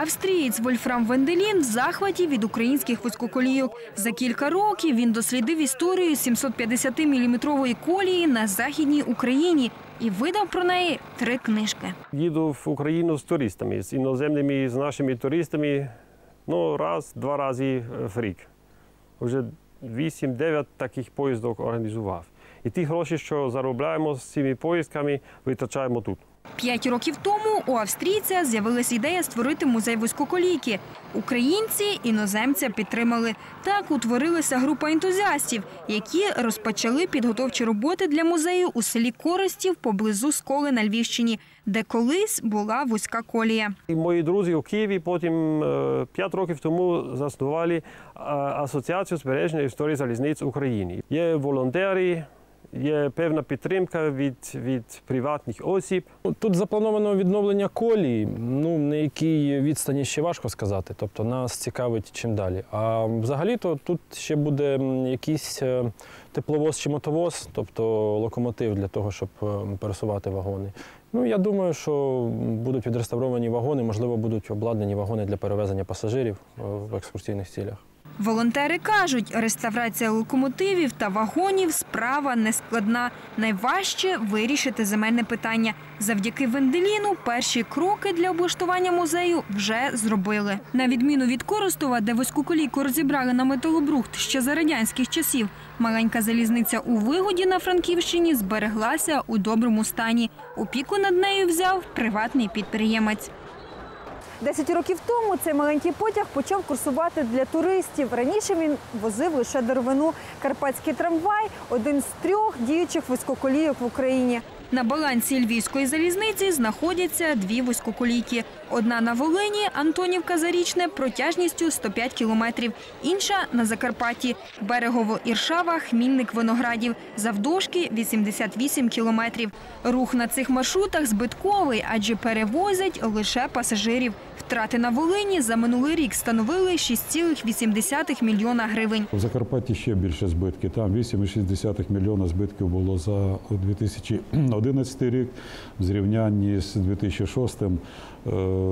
Австрієць Вольфрам Венделін в захваті від українських вузькоколійок. За кілька років він дослідив історію 750-мм колії на західній Україні і видав про неї три книжки. Їду в Україну з туристами, з іноземними, з нашими туристами. Ну, раз, два рази в рік. Вже 8-9 таких поїздок організував. І ті гроші, що заробляємо з цими поїздками, витрачаємо тут. П'ять років тому у австрійця з'явилася ідея створити музей вузькоколійки. Українці іноземця підтримали. Так утворилася група ентузіастів, які розпочали підготовчі роботи для музею у селі Коростів поблизу Сколи на Львівщині, де колись була вузька колія. Мої друзі у Києві потім е, 5 років тому заснували е, Асоціацію збереження історії залізниць України. Є волонтери, є певна підтримка від, від приватних осіб. Ну, Тут заплановано відновлення колії. Ну на якій відстані ще важко сказати. Тобто нас цікавить чим далі. А взагалі-то тут ще буде якийсь е, тепловоз чи мотовоз, тобто локомотив для того, щоб е, пересувати вагони. Ну я думаю, що будуть відреставровані вагони, можливо, будуть обладнані вагони для перевезення пасажирів е, в екскурсійних цілях. Волонтери кажуть, реставрація локомотивів та вагонів справа нескладна. Найважче вирішити земельне питання. Завдяки Венделіну перші кроки для облаштування музею вже зробили. На відміну від Коростова, де вузькоколійку розібрали на металобрухт ще за радянських часів, маленька залізниця у вигоді на Франківщині збереглася у доброму стані. Опіку над нею взяв приватний підприємець. Десять років тому цей маленький потяг почав курсувати для туристів. Раніше він возив лише деревину. Карпатський трамвай один з трьох діючих вузькоколійок в Україні. На балансі львівської залізниці знаходяться дві вузькоколійки. Одна на Волині, Антонівка Зарічне, протяжністю 105 кілометрів. Інша на Закарпатті, Берегово-Іршава, Хмільник Виноградів, завдовжки 88 кілометрів. Рух на цих маршрутах збитковий, адже перевозять лише пасажирів. Втрати на Волині за минулий рік становили 6,8 мільйона гривень. У Закарпатті ще більше збитки. Там 8,6 мільйона збитків було за 2011 рік. В зрівнянні з 2006 е,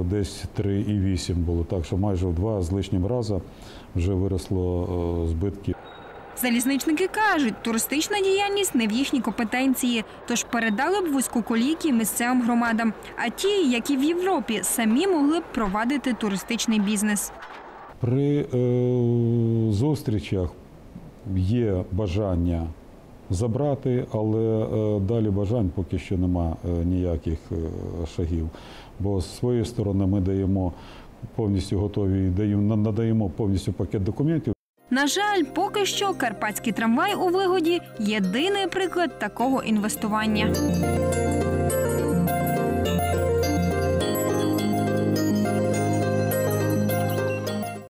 десь 3,8 було. Так що майже в два з лишнім рази вже виросло е, збитки. Залізничники кажуть, туристична діяльність не в їхній компетенції, тож передали б вузькоколійки місцевим громадам. А ті, як і в Європі, самі могли б провадити туристичний бізнес. При е, зустрічах є бажання забрати, але е, далі бажань поки що нема е, ніяких е, шагів. Бо з своєї сторони ми даємо повністю готові, даємо, надаємо повністю пакет документів. На жаль, поки що карпатський трамвай у вигоді єдиний приклад такого інвестування.